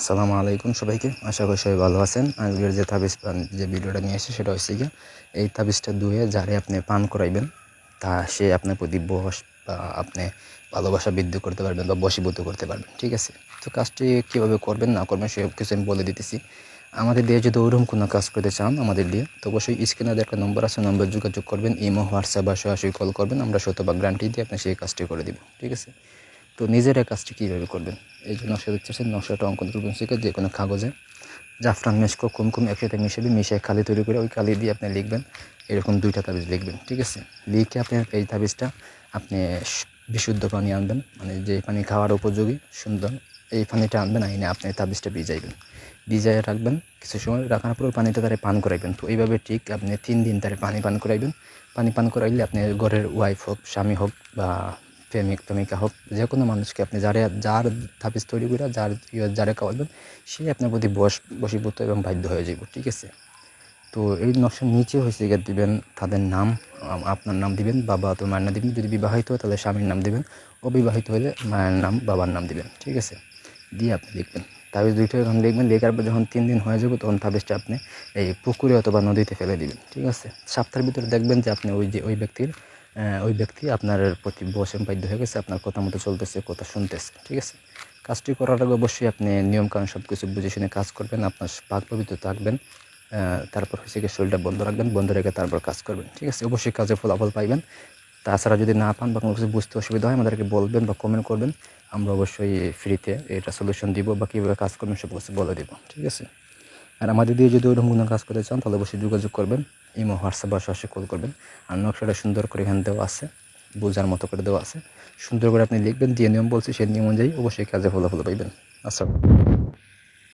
আসসালামু আলাইকুম সবাইকে। আশা করি সবাই ভালো আছেন। আজকের যে তাবিজ পান, যে ভিডিওটা নিয়ে এসে সেটা হচ্ছে গিয়ে এই তাবিজটা ধুয়ে যারে আপনি পান করাইবেন। তা সে আপনার প্রতি বস বা আপনি ভালোবাসা বৃদ্ধি করতে পারবেন বা বশীভূত করতে পারবেন। ঠিক আছে? তো কাজটি কীভাবে করবেন, না করবেন, সে কিছু আমি বলে দিতেছি। আমাদের দিয়ে যদি ওইরকম কোনো কাজ করতে চান আমাদের দিয়ে, তো অবশ্যই স্ক্রিনে একটা নম্বর আছে, নম্বর যোগাযোগ করবেন, ইমো, হোয়াটসঅ্যাপ বা সরাসরি কল করবেন, আমরা শতভাগ গ্যারান্টি দিয়ে আপনি সেই কাজটি করে দিব। ঠিক আছে? তো নিজের কাজটি কীভাবে করবেন? এই যে নকশা দেখতেছেন নকশাটা অঙ্কন করবেন শিখে যে কোনো কাগজে। জাফরান মেশকো কুমকুম একসাথে মিশাবে, মিশিয়ে কালি তৈরি করে ওই কালি দিয়ে আপনি লিখবেন। এরকম দুইটা তাবিজ লিখবেন, ঠিক আছে? লিখে আপনি এই তাবিজটা আপনি বিশুদ্ধ পানি আনবেন মানে যে পানি খাওয়ার উপযোগী, সুন্দর। এই পানিটা আনবেন, আইনে আপনি তাবিজটা ভিজাইবেন। ভিজাইয়ে রাখবেন, কিছু সময় রাখার পর পানিটা তারা পান করাইবেন। তো এইভাবে ঠিক আপনি তিন দিন তারা পানি পান করাইবেন। পানি পান করাইলে আপনি ঘরের ওয়াইফ হোক, স্বামী হোক বা প্রেমিক, প্রেমিকা হোক, যে কোনো মানুষকে আপনি যারে, যার তাবিজ তৈরি করে যার ইয়ে যারে খাওয়াবেন সে আপনার প্রতি বস, বশীভূত এবং বাধ্য হয়ে যাব ঠিক আছে? তো এই নকশার নিচে হয়েছে গিয়ে দিবেন তাদের নাম আপনার নাম দিবেন, বাবা তো মায়ের নাম দিবেন, যদি বিবাহিত হয় তাহলে স্বামীর নাম দিবেন, অবিবাহিত হলে মায়ের নাম, বাবার নাম দিবেন, ঠিক আছে? দিয়ে আপনি লিখবেন। তাবিজ দুইটা যখন লিখবেন, লেখার পর যখন তিন দিন হয়ে যাবে, তখন তাবিজটা আপনি এই পুকুরে অথবা নদীতে ফেলে দিবেন, ঠিক আছে? সপ্তাহের ভিতরে দেখবেন যে আপনি ওই যে, ওই ব্যক্তির ওই ব্যক্তি আপনার প্রতি বসেন বাধ্য হয়ে গেছে, আপনার কথা মতো চলতেছে, কথা শুনতেছে, ঠিক আছে? কাজটি করার আগে অবশ্যই আপনি নিয়মকানুন সব কিছু বুঝে শুনে কাজ করবেন, আপনার পাক পবিত্র থাকবেন তারপর হচ্ছে গিয়ে শরীরটা বন্ধ রাখবেন, বন্ধ রেখে তারপর কাজ করবেন, ঠিক আছে? অবশ্যই কাজে ফলাফল পাইবেন। তাছাড়া যদি না পান বা কোনো কিছু বুঝতে অসুবিধা হয়, আমাদেরকে বলবেন বা কমেন্ট করবেন, আমরা অবশ্যই ফ্রিতে এটা সলিউশন দিব বা কীভাবে কাজ করবেন সব কিছু বলে দিব, ঠিক আছে? আর আমাদের দিয়ে যদি ওরকম কোনো কাজ করতে চান, তাহলে অবশ্যই যোগাযোগ করবেন। ইমো, হোয়াটসঅ্যাপ বা সরাসরি কল করবেন। আর নকশাটা সুন্দর করে এখানে দেওয়া আছে, বোঝার মতো করে দেওয়া আছে। সুন্দর করে আপনি লিখবেন, যে নিয়ম বলছি সেই নিয়ম অনুযায়ী অবশ্যই কাজে ফলাফল পাইবেন। আচ্ছা